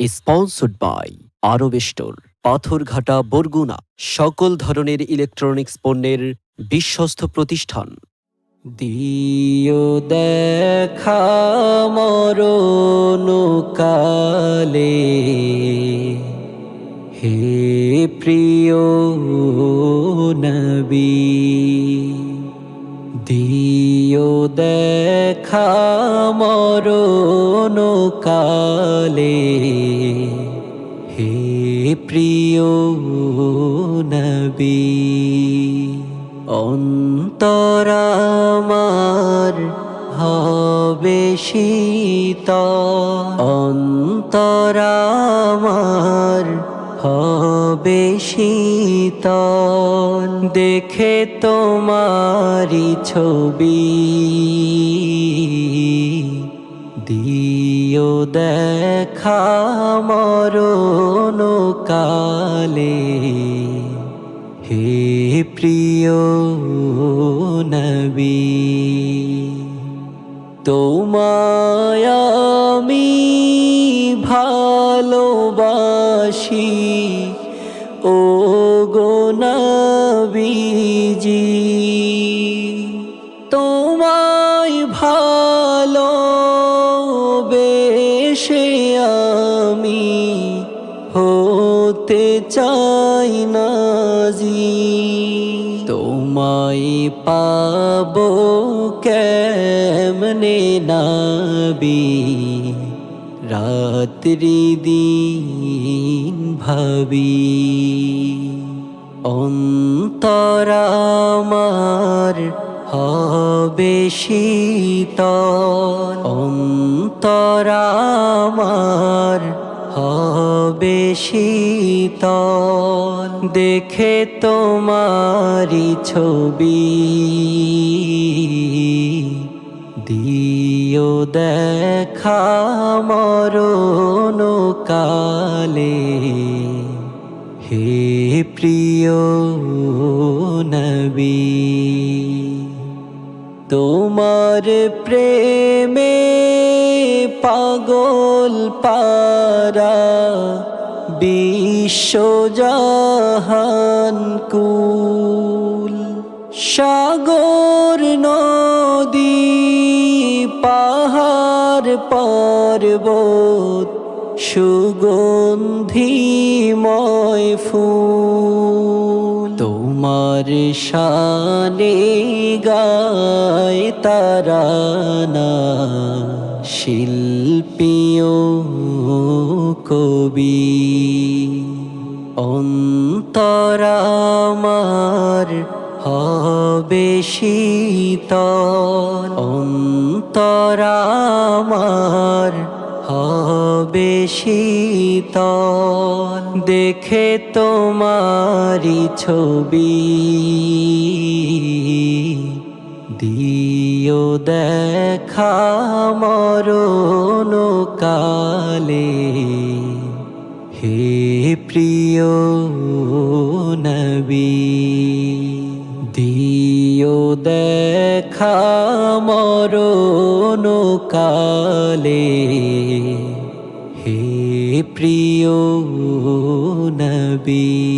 Sponsored by Arab store Patharghata, Barguna, সকল ধরনের electronics পণ্যের বিশ্বস্ত প্রতিষ্ঠান। দিও দেখা মরণ কালে হে প্রিয় নবী, দিও দেখা মরণ কালে হে প্রিয় নবী অন্তরামার হবে শীত অন্তরামার হবে শীতল। দেখে তোমারি ছবি। দিও দেখা মরণ কালে। হে প্রিয় নবী তোমায় আমি ভালোবাসি। ও গো নবীজি আমি হতে চাই না জি। তোমায় পাবো কেমনে নাবি? রাত্রি দিন ভাবি। অন্তরামার হবে শীতল। অন্তরামার হবে শীতল। দেখে তোমারি ছবি দিও দেখা মরণ কালে। হে প্রিয় নবী, তোমার প্রেমে পাগল পারা বিশ্বজাহান কুল। সাগর নদী পাহাড় পর্বত সুগন্ধিময় ফুল। তোমার শানে গায় তারানা শিল্পীয় কবি। অন্তরামার হবে শীতল। অন্তরামার হবে শীতল। দেখে তোমারি ছবি। দিও দেখা মরণ কালে। হে প্রিয় নবী দিও দেখা মরণ কালে। হে প্রিয় নবী